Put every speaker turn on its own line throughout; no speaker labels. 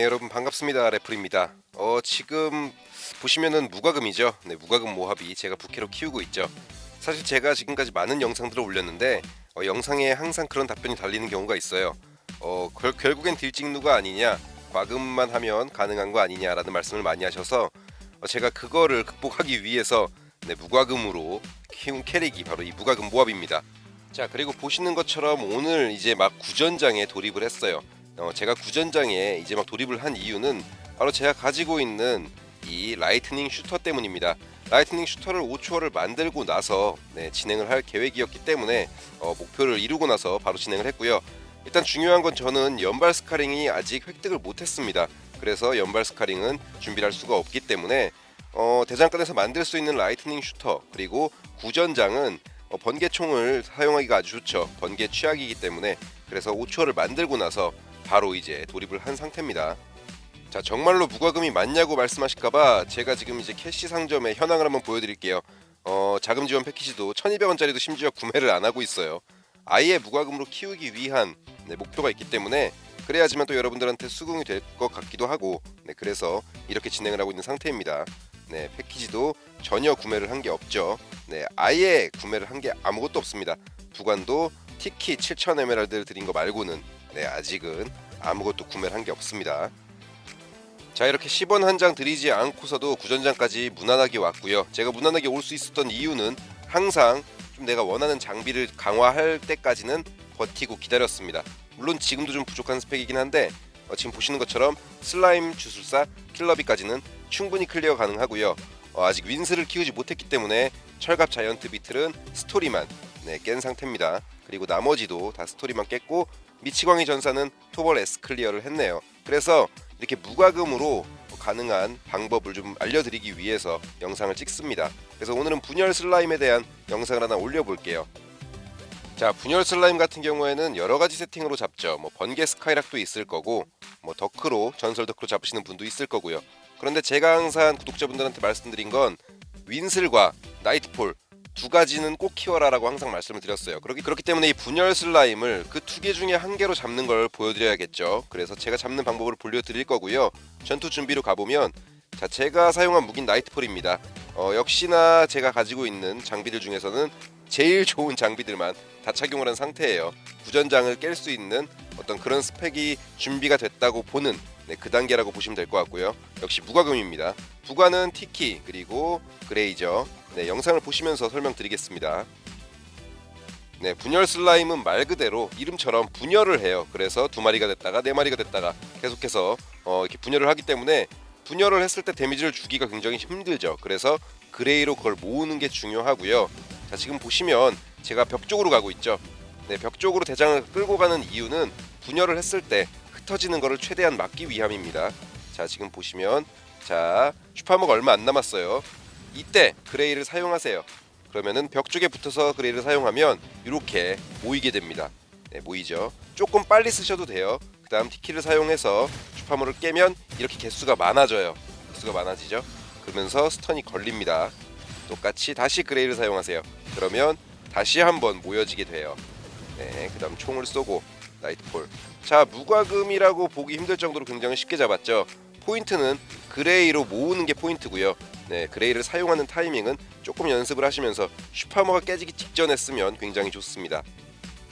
네 여러분 반갑습니다. 래플입니다. 어 지금 보시면은 무과금이죠? 네 무과금 모합이 제가 부캐로 키우고 있죠. 사실 제가 지금까지 많은 영상들을 올렸는데 어, 영상에 항상 그런 답변이 달리는 경우가 있어요. 어 결, 결국엔 딜찍누가 아니냐 과금만 하면 가능한 거 아니냐라는 말씀을 많이 하셔서 어, 제가 그거를 극복하기 위해서 네, 무과금으로 키운 캐릭이 바로 이 무과금 모합입니다. 자 그리고 보시는 것처럼 오늘 이제 막 구전장에 돌입을 했어요 어, 제가 구전장에 이제 막 돌입을 한 이유는 바로 제가 가지고 있는 이 라이트닝 슈터 때문입니다. 라이트닝 슈터를 5초를 만들고 나서 네, 진행을 할 계획이었기 때문에 어, 목표를 이루고 나서 바로 진행을 했고요. 일단 중요한 건 저는 연발 스카링이 아직 획득을 못했습니다. 그래서 연발 스카링은 준비를 할 수가 없기 때문에 어, 대장간에서 만들 수 있는 라이트닝 슈터 그리고 구전장은 어, 번개총을 사용하기가 아주 좋죠. 번개 취약이기 때문에 그래서 5초를 만들고 나서 바로 이제 돌입을 한 상태입니다. 자 정말로 무과금이 맞냐고 말씀하실까봐 제가 지금 이제 캐시 상점의 현황을 한번 보여드릴게요. 어 자금 지원 패키지도 1,200원짜리도 심지어 구매를 안 하고 있어요. 아예 무과금으로 키우기 위한 네, 목표가 있기 때문에 그래야지만 또 여러분들한테 수긍이 될 것 같기도 하고 네, 그래서 이렇게 진행을 하고 있는 상태입니다. 네 패키지도 전혀 구매를 한 게 없죠. 네 아예 구매를 한 게 아무것도 없습니다. 부관도 티키 7,000 에메랄드를 드린 거 말고는 네 아직은 아무것도 구매를 한 게 없습니다. 자 이렇게 10원 한 장 드리지 않고서도 구전장까지 무난하게 왔고요. 제가 무난하게 올 수 있었던 이유는 항상 좀 내가 원하는 장비를 강화할 때까지는 버티고 기다렸습니다. 물론 지금도 좀 부족한 스펙이긴 한데 어, 지금 보시는 것처럼 슬라임 주술사 킬러비까지는 충분히 클리어 가능하고요. 어, 아직 윈스를 키우지 못했기 때문에 철갑 자이언트 비틀은 스토리만 네, 깬 상태입니다. 그리고 나머지도 다 스토리만 깼고 미치광이 전사는 토벌 S 클리어를 했네요. 그래서 이렇게 무과금으로 가능한 방법을 좀 알려드리기 위해서 영상을 찍습니다. 그래서 오늘은 분열 슬라임에 대한 영상을 하나 올려볼게요. 자 분열 슬라임 같은 경우에는 여러 가지 세팅으로 잡죠. 뭐 번개 스카이락도 있을 거고, 뭐 더크로 전설 더크로 잡으시는 분도 있을 거고요. 그런데 제가 항상 구독자분들한테 말씀드린 건 윈슬과 나이트폴 두 가지는 꼭 키워라라고 항상 말씀을 드렸어요. 그렇기, 그렇기 때문에 이 분열 슬라임을 그 두 개 중에 한 개로 잡는 걸 보여드려야겠죠. 그래서 제가 잡는 방법을 보여드릴 거고요. 전투 준비로 가보면 자 제가 사용한 무기는 나이트폴입니다. 어, 역시나 제가 가지고 있는 장비들 중에서는 제일 좋은 장비들만 다 착용을 한 상태예요. 구전장을 깰 수 있는 어떤 그런 스펙이 준비가 됐다고 보는 네, 그 단계라고 보시면 될 것 같고요. 역시 무과금입니다. 부과는 티키 그리고 그레이저. 네, 영상을 보시면서 설명드리겠습니다. 네, 분열 슬라임은 말 그대로 이름처럼 분열을 해요. 그래서 두 마리가 됐다가 네 마리가 됐다가 계속해서 어, 이렇게 분열을 하기 때문에 분열을 했을 때 데미지를 주기가 굉장히 힘들죠. 그래서 그레이로 그걸 모으는 게 중요하고요. 자, 지금 보시면 제가 벽 쪽으로 가고 있죠. 네, 벽 쪽으로 대장을 끌고 가는 이유는 분열을 했을 때 흩어지는 것을 최대한 막기 위함입니다. 자, 지금 보시면 자, 슈파머가 얼마 안 남았어요. 이때 그레이를 사용하세요. 그러면은 벽 쪽에 붙어서 그레이를 사용하면 이렇게 모이게 됩니다. 네, 모이죠. 조금 빨리 쓰셔도 돼요. 그 다음 티키를 사용해서 슈파머를 깨면 이렇게 개수가 많아져요. 개수가 많아지죠. 그러면서 스턴이 걸립니다. 똑같이 다시 그레이를 사용하세요. 그러면 다시 한번 모여지게 돼요. 네, 그 다음 총을 쏘고 나이트폴. 자, 무과금이라고 보기 힘들 정도로 굉장히 쉽게 잡았죠. 포인트는 그레이로 모으는 게 포인트고요. 네, 그레이를 사용하는 타이밍은 조금 연습을 하시면서 슈퍼머가 깨지기 직전에 쓰면 굉장히 좋습니다.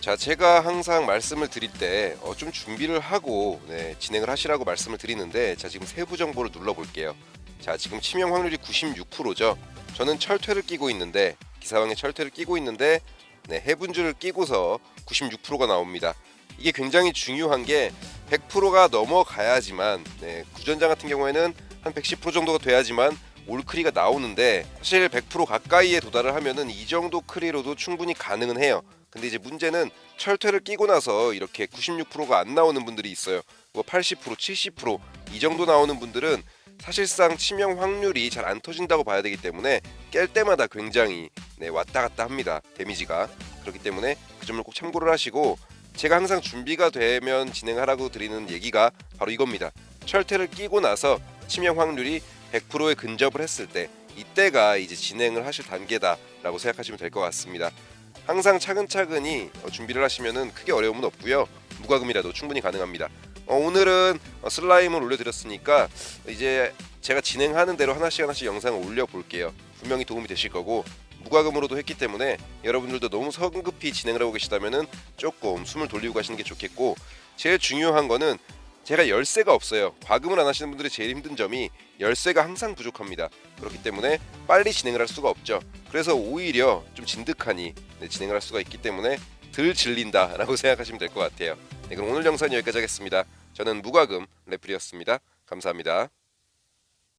자, 제가 항상 말씀을 드릴 때좀 준비를 하고 네, 진행을 하시라고 말씀을 드리는데 자 지금 세부 정보를 눌러볼게요. 자 지금 치명 확률이 96%죠. 저는 철퇴를 끼고 있는데 기사왕의 철퇴를 끼고 있는데 네, 해분주를 끼고서 96%가 나옵니다. 이게 굉장히 중요한 게 100%가 넘어가야지만 네, 구전장 같은 경우에는 한 110% 정도가 돼야지만 올크리가 나오는데 사실 100% 가까이에 도달을 하면은 이 정도 크리로도 충분히 가능은 해요. 근데 이제 문제는 철퇴를 끼고 나서 이렇게 96%가 안 나오는 분들이 있어요. 뭐 80%, 70%이 정도 나오는 분들은 사실상 치명 확률이 잘 안 터진다고 봐야 되기 때문에 깰 때마다 굉장히 네, 왔다 갔다 합니다. 데미지가. 그렇기 때문에 그 점을 꼭 참고를 하시고 제가 항상 준비가 되면 진행하라고 드리는 얘기가 바로 이겁니다. 철퇴를 끼고 나서 치명 확률이 100%에 근접을 했을 때 이때가 이제 진행을 하실 단계다라고 생각하시면 될 것 같습니다. 항상 차근차근히 어, 준비를 하시면은 크게 어려움은 없고요. 무과금이라도 충분히 가능합니다. 어, 오늘은 어, 슬라임을 올려드렸으니까 이제 제가 진행하는 대로 하나씩 하나씩 영상을 올려볼게요. 분명히 도움이 되실 거고 무과금으로도 했기 때문에 여러분들도 너무 성급히 진행을 하고 계시다면은 조금 숨을 돌리고 가시는 게 좋겠고 제일 중요한 거는 제가 열쇠가 없어요. 과금을 안 하시는 분들이 제일 힘든 점이 열쇠가 항상 부족합니다. 그렇기 때문에 빨리 진행을 할 수가 없죠. 그래서 오히려 좀 진득하니 네, 진행을 할 수가 있기 때문에 덜 질린다라고 생각하시면 될 것 같아요. 네, 그럼 오늘 영상 여기까지 하겠습니다. 저는 무과금 레플이었습니다. 감사합니다.